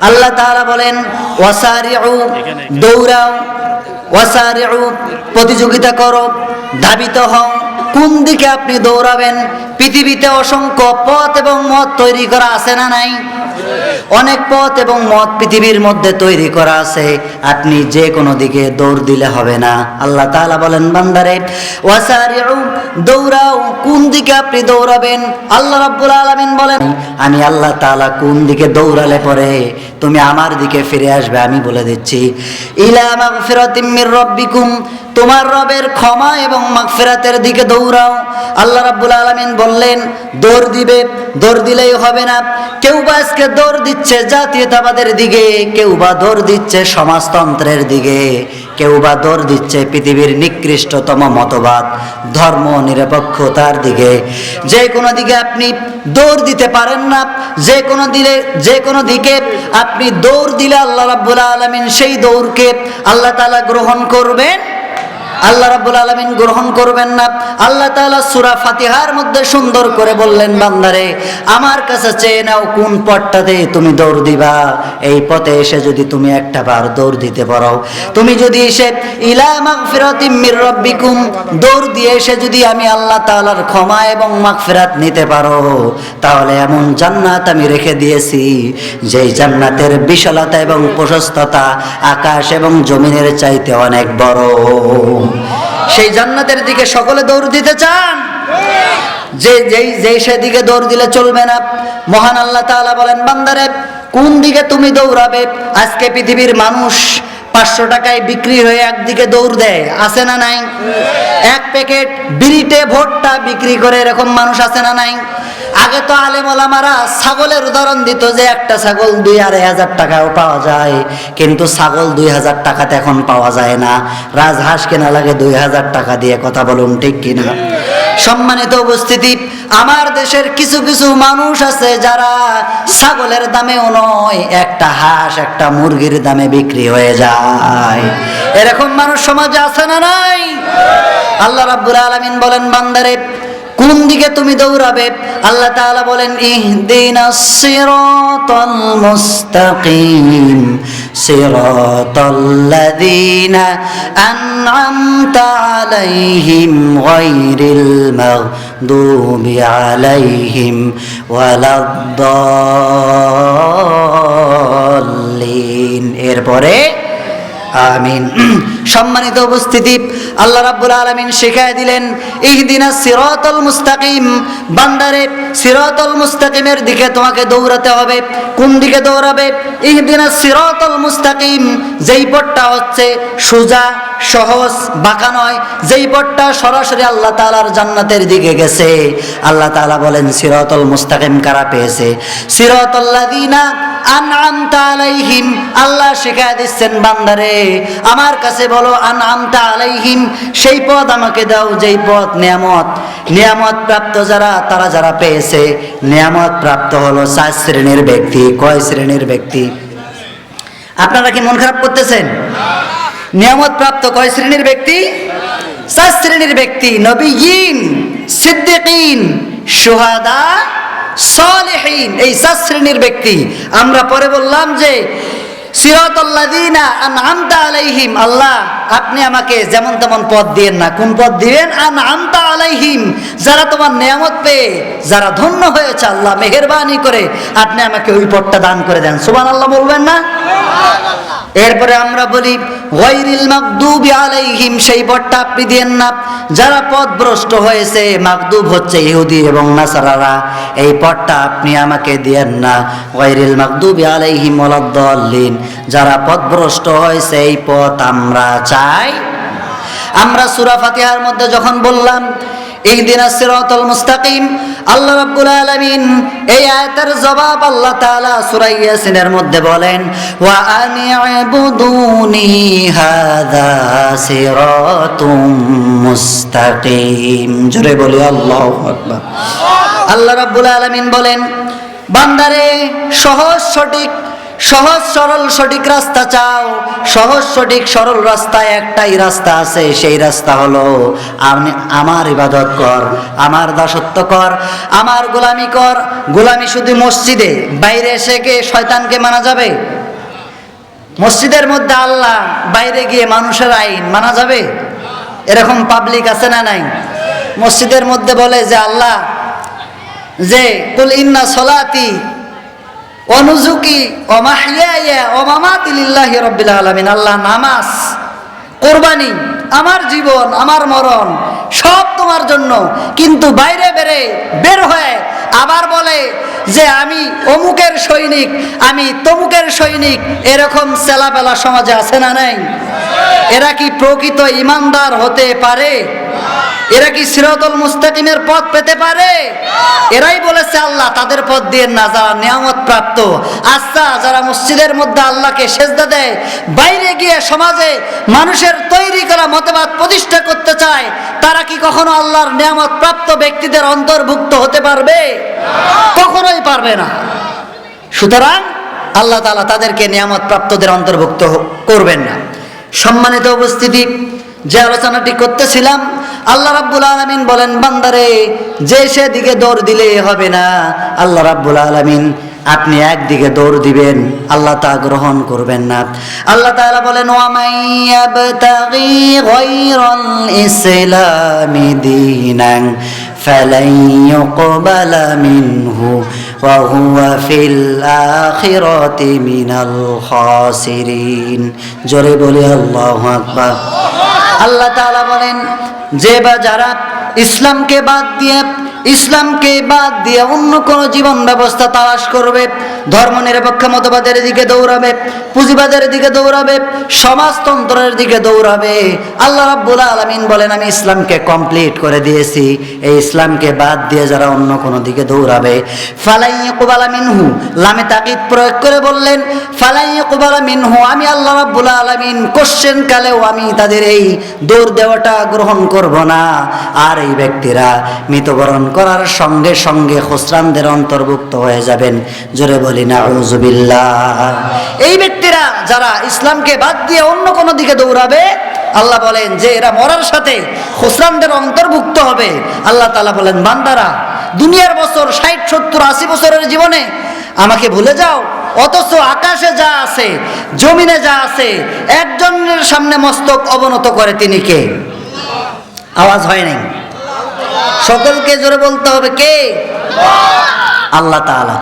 আল্লাহ তাআলা বলেন ওয়াসারিউ দৌড়াও। ওয়াসারিউ প্রতিযোগিতা করো ধাবিত হও। কোন দিকে আপনি দৌড়াবেন পৃথিবীতে অসংখ্য পথ এবং মত তৈরি করা আছে না নাই? অনেক পথ এবং মত পৃথিবীর মধ্যে তৈরি করা আছে। আপনি যে কোনো দিকে দৌড় দিলে হবে না। আল্লাহ তাআলা বলেন, বান্দারে, ওয়াসারিউ, দৌড়াও। কোন দিকে আপনি দৌড়াবেন? আল্লাহ রাব্বুল আলামিন বলেন, আমি আল্লাহ তাআলা কোন দিকে দৌড়ালে পরে তুমি আমার দিকে ফিরে আসবে আমি বলে দিচ্ছি। ইলা মাগফিরাতিম মির রাব্বিকুম, তোমার রবের ক্ষমা এবং মাগফিরাতের দিকে দৌড়াও। আল্লাহ রাব্বুল আলামিন বললেন দৌড় দিবে, দৌড় দিলেই হবে না। কেউ বা আজকে দৌড় দিচ্ছে জাতীয়তাবাদের দিকে, কেউ বা দৌড় দিচ্ছে সমাজতন্ত্রের দিকে, কেউ বা দৌড় দিচ্ছে পৃথিবীর নিকৃষ্টতম মতবাদ, ধর্ম নিরপেক্ষতার দিকে। যে কোনো দিকে আপনি দৌড় দিতে পারেন না, যে কোনো দিলে, যে কোনো দিকে আপনি দৌড় দিলে আল্লাহ রাব্বুল আলামিন সেই দৌড়কে আল্লাহ তাআলা গ্রহণ করবেন। আল্লাহ রাব্বুল আলামিন গ্রহণ করবেন না। আল্লাহ তাআলা সূরা ফাতিহার মধ্যে সুন্দর করে বললেন, বান্দারে, আমার কাছে চেয়ে নাও কোন পথটাতে তুমি দৌড় দিবা। এই পথে এসে যদি তুমি একটা বার দৌড় দিতে পারো। তুমি যদি এসে, ইলা মাগফিরাতিম মির রাব্বিকুম, দৌড় দিয়ে এসে যদি আমি আল্লাহ তাআলার ক্ষমা এবং মাগফিরাত নিতে পারো, তাহলে এমন জান্নাত আমি রেখে দিয়েছি, যেই জান্নাতের বিশালতা এবং প্রশস্ততা আকাশ এবং জমিনের চাইতে অনেক বড়। সেই জান্নাতের দিকে সকলে দৌড় দিতে চান? যে, যেই যেই সেদিকে দৌড় দিলে চলবে না। মহান আল্লাহ তাআলা বলেন, বান্দারে, কোন দিকে তুমি দৌড়াবে? আজকে পৃথিবীর মানুষ পাঁচশো টাকায় বিক্রি হয়ে একদিকে দৌড় দেয়। আছে না নাই? এক প্যাকেট বিড়িতে ভোটটা বিক্রি করে এরকম মানুষ আছে না নাই? আগে তো আলেম ওলামারা ছাগলের উদাহরণ দিত যে একটা ছাগল দুই আড়াই হাজার টাকাও পাওয়া যায়, কিন্তু ছাগল দুই হাজার টাকাতে এখন পাওয়া যায় না। রাজহাঁস কেনা লাগে দুই হাজার টাকা দিয়ে, কথা বলুন ঠিক কিনা? সম্মানিত উপস্থিতি, আমার দেশের কিছু কিছু মানুষ আছে যারা ছাগলের দামেও নয়, একটা হাঁস, একটা মুরগির দামে বিক্রি হয়ে যায়। এরকম মানুষ সমাজে আছে না নাই? আল্লাহ রাব্বুল আলামিন বলেন, বান্দারে কোন দিকে তুমি দৌড়াবে? আল্লাহ তাআলা বলেন ইহদিনাস সিরাতাল মুস্তাকিম সিরাতাল্লাযীনা আন'আমতা আলাইহিম গায়রিল মাগদুবি আলাইহিম ওয়ালাদ-দাল্লিন। এরপরে আমিন। সম্মানিত উপস্থিতি, আল্লাহ রাব্বুল আলামিন শিখায় দিলেন, ইহদিনা সিরাতাল মুস্তাকিম। বান্দারে, সিরাতাল মুস্তাকিমের দিকে তোমাকে দৌড়াতে হবে। কোন দিকে দৌড়াবে? ইহদিনা সিরাতাল মুস্তাকিম, যেই পথটা হচ্ছে সোজা, সহজ, বাঁকা নয়, যেই পথটা সরাসরি আল্লাহ তাআলার জান্নাতের দিকে গেছে। আল্লাহ তাআলা বলেন, সিরাতাল মুস্তাকিম কারা পেয়েছে? সিরাতাল্লাযীনা আনআমতা আলাইহিম। আল্লাহ শিখায় দিচ্ছেন, বান্দারে, আমার কাছে বলো, আনআমতা আলাইহিম, সেই পথ আমাকে দাও, যেই পথ নিয়ামত। নিয়ামত প্রাপ্ত যারা, তারা যারা পেয়েছে, নিয়ামত প্রাপ্ত হলো চার শ্রেণির ব্যক্তি। কয় শ্রেণির ব্যক্তি? আপনারা কি মন খারাপ করতেছেন? নিয়ামত প্রাপ্ত কয় শ্রেণির ব্যক্তি? চার শ্রেণির ব্যক্তি নবীন সিদ্দিকিন সুহাদা সলেহীন। এই চার শ্রেণির ব্যক্তি, আমরা পরে বললাম যে, সিরাতাল্লাযীনা আনআমতা আলাইহিম, আল্লাহ আপনি আমাকে যেমন তেমন পদ দিয়েন না। কোন পদ দিবেন? আনআমতা আলাইহিম। যারা তোমার নিয়ামত পেয়ে যারা ধন্য হয়েছে আল্লাহ মেহেরবানি করে আপনি আমাকে ওই পদটা দান করে দেন। সুবহানাল্লাহ বলবেন না? এরপরে আমরা বলি ওয়াইরিল মাকদুবি আলাইহিম সেই পথটা আপনি দিয়েন না। যারা পথভ্রষ্ট হয়েছে মাকদুব হচ্ছে ইহুদি এবং নাসারারা। এই পথটা আপনি আমাকে দিয়েন না। ওয়াইরিল মাকদুবি আলাইহিম ওয়ালাদ্দাল্লিন যারা পথভ্রষ্ট হয়েছে এই পথ আমরা চাই। আমরা সুরা ফাতিহার মধ্যে যখন বললাম, ইহদিনা সিরাতাল মুস্তাকিম আল্লাহ রাব্বুল আলামিন এই আয়াতের জবাব আল্লাহ তাআলা সূরা ইয়াসিনের মধ্যে বলেন, ওয়া আনি'বুদুনি হাযা সিরাতুম মুস্তাকিম জোরে বলি, আল্লাহু আকবার। আল্লাহ রাব্বুল আলামিন বলেন, বান্দারে, সহজ সঠিক সহজ, সরল, সঠিক রাস্তা চাও। সহজ, সঠিক, সরল রাস্তায় একটাই রাস্তা আছে, সেই রাস্তা হলো আমি আমার ইবাদত কর, আমার দাসত্ব কর, আমার গোলামি কর। গোলামি শুধু মসজিদে, বাইরে এসে কে শয়তানকে মানা যাবে? মসজিদের মধ্যে আল্লাহ, বাইরে গিয়ে মানুষের আইন মানা যাবে? এরকম পাবলিক আছে না নাই? মসজিদের মধ্যে বলে যে আল্লাহ যে, কুল ইন্না সলাতি অনুজুকি আলামিন। আল্লাহ নামাজ, কোরবানি, আমার জীবন, আমার মরণ, সব তোমার জন্য। কিন্তু বাইরে বেরে বের হয়ে আবার বলে যে আমি অমুকের সৈনিক, আমি তমুকের সৈনিক। এরকম সেলাবেলা সমাজে আছে না নাই? এরা কি প্রকৃত ইমানদার হতে পারে? এরা কি সিরাতুল মুস্তাকিমের পথ পেতে পারে? এরাই বলেছে আল্লাহ, তাদের পথ দিয়ে না যারা নিয়ামত প্রাপ্ত। আচ্ছা যারা মসজিদের মধ্যে আল্লাহকে সেজদা দেয়, বাইরে গিয়ে সমাজে মানুষের তৈরি করা মতবাদ প্রতিষ্ঠা করতে চায়, তারা কি কখনো আল্লাহর নিয়ামত প্রাপ্ত ব্যক্তিদের অন্তর্ভুক্ত হতে পারবে? কখনোই পারবে না। সুতরাং আল্লাহ তাআলা তাদেরকে নিয়ামত প্রাপ্তদের অন্তর্ভুক্ত করবেন না। সম্মানিত উপস্থিতি, যে আলোচনাটি করতেছিলাম আল্লাহ রাব্বুল আলামিন বলেন, বান্দারে, যে সেদিকে দৌড় দিলে হবে না। আল্লাহ রাব্বুল আলামিন আপনি একদিকে দৌড় দিবেন, আল্লাহ তা গ্রহণ করবেন না। আল্লাহ তাআলা বলেন ওয়ামাইয়াবতাগি গায়রাল ইসলামি দীনান, ফালান মিনহু, ওয়া হুয়া ফিল আখিরাতি মিনাল খাসিরিন। জোরে বলে, আল্লাহু আকবার। আল্লাহ তাআলা বলেন যে বা যারা ইসলামকে বাদ দিয়ে ইসলামকে বাদ দিয়ে অন্য কোনো জীবন ব্যবস্থা তালাশ করবে, ধর্ম নিরপেক্ষ মতবাদের দিকে দৌড়াবে, পুঁজিবাদের দিকে দৌড়াবে, সমাজতন্ত্রের দিকে দৌড়াবে। আল্লাহ রাব্বুল আলামিন বলেন, আমি ইসলামকে কমপ্লিট করে দিয়েছি। এই ইসলামকে বাদ দিয়ে যারা অন্য কোনো দিকে দৌড়াবে। ফালাই কুবালা মিনহু, লামে তাকিদ প্রয়োগ করে বললেন, ফালাই কুবালা মিনহু, আমি আল্লাহ রাব্বুল আলামিন কোশ্চেন কালেও আমি তাদের এই দৌড় দেওয়াটা গ্রহণ করব না। আর এই ব্যক্তিরা মৃতবরণ করার সঙ্গে সঙ্গে খুসরানদের অন্তর্ভুক্ত হয়ে যাবেন। জোরে বলি না এই ব্যক্তিরা যারা ইসলামকে বাদ দিয়ে অন্য কোনো দিকে দৌড়াবে, আল্লাহ বলেন যে এরা মরার সাথে খুসরানদের অন্তর্ভুক্ত হবে। আল্লাহ তালা বলেন, বান্দারা, দুনিয়ার বছর, ষাট, সত্তর, আশি বছরের জীবনে আমাকে ভুলে যাও। অথচ আকাশে যা আছে, জমিনে যা আছে, একজনের সামনে মস্তক অবনত করে তিনি কে? আওয়াজ হয় নাই। সকলকে জোরে বলতে হবে কে? আল্লাহ তাআলা।